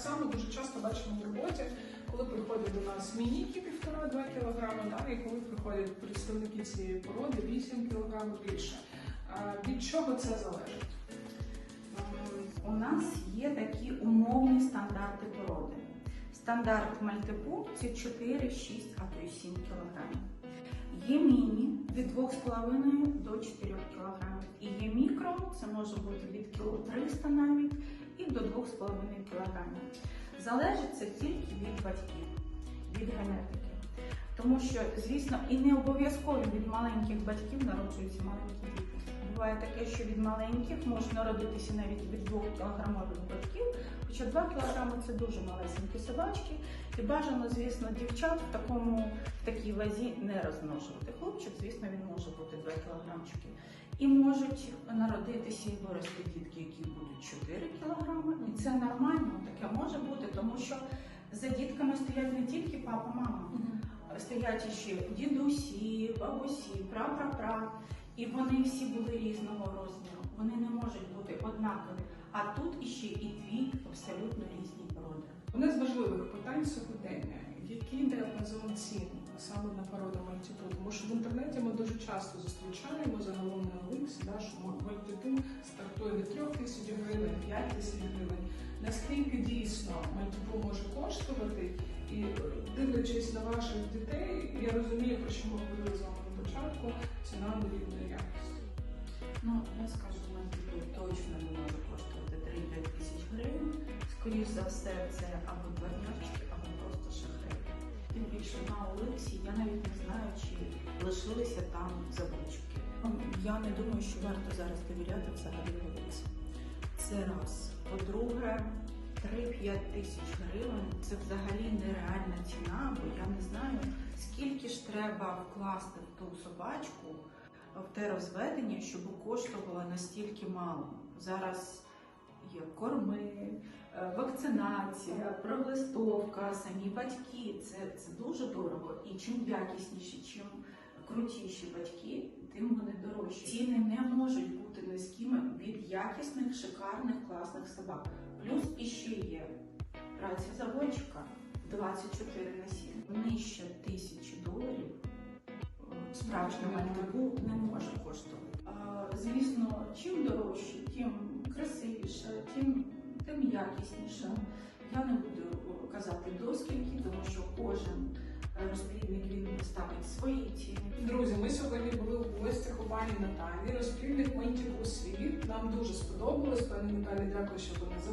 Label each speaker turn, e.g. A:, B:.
A: само дуже часто бачимо в роботі, коли приходять до нас мініки 1,5-2 кг, да, і коли приходять представники цієї породи 8 кг більше. Від чого це залежить?
B: У нас є такі умовні стандарти породи. Стандарт мальтипу це 4, 6, а то й 7 кг. Є міні від 2,5 до 4 кг. І є мікро, це може бути від кіло 300 навіть до 2,5 кг. Залежить це тільки від батьків, від генетики. Тому що, звісно, і не обов'язково від маленьких батьків народжуються маленькі діти. Буває таке, що від маленьких можуть народитися навіть від 2 кілограмових батьків, хоча 2 кілограми це дуже малесенькі собачки. І бажано, звісно, дівчат в такому в такій вазі не розмножувати. Хлопчик, звісно, він може бути 2 кілограмчики. І можуть народитися і вирости дітки, які будуть 4 кілограми. І це нормально, таке може бути, тому що за дітками стоять не тільки папа, мама стоять ще дідусі, бабусі, пра-пра-пра. І вони всі були різного розміру. Вони не можуть бути однакові. А тут іще і дві абсолютно різні породи.
A: Одне з важливих питань сьогодення, який діапазон цін саме на породу мальтіпу? Тому що в інтернеті ми дуже часто зустрічаємо загалом тисяч гривень. Наскільки дійсно мальтипу може коштувати? І е, дивлячись на ваших дітей, я розумію, про що ми говорили з вами на початку, ціна дорівнює якості.
B: Ну, я скажу, мальтипу точно не може коштувати 3-5 тисяч гривень. Скоріш за все, це або дворнячки, або просто шахреї. Тим більше на Олексі я навіть не знаю, чи лишилися там забочки. Ну, Я не думаю, що варто зараз довіряти взагалі Олексі. Це раз. По-друге, 3-5 тисяч гривень це взагалі нереальна ціна, бо я не знаю, скільки ж треба вкласти в ту собачку в те розведення, щоб коштувало настільки мало. Зараз є корми, е, вакцинація, проглистовка, самі батьки. Це, це дуже дорого. І чим якісніші, чим крутіші батьки, тим вони дорожчі. Ціни не можуть бути низькими від якісних, шикарних, класних собак. Плюс іще є праця заводчика 24 на 7. Нижче тисячі доларів е, справжня не може коштувати. Звісно, чим дорожче, тим красивіше, тим, тим якісніше. Я не буду казати до скільки, тому що кожен е, розплідник він ставить свої ціни.
A: Друзі, ми сьогодні пані Наталі. Розплідник у світ. Нам дуже сподобалось. Пані Наталі, дякую, що ви нас.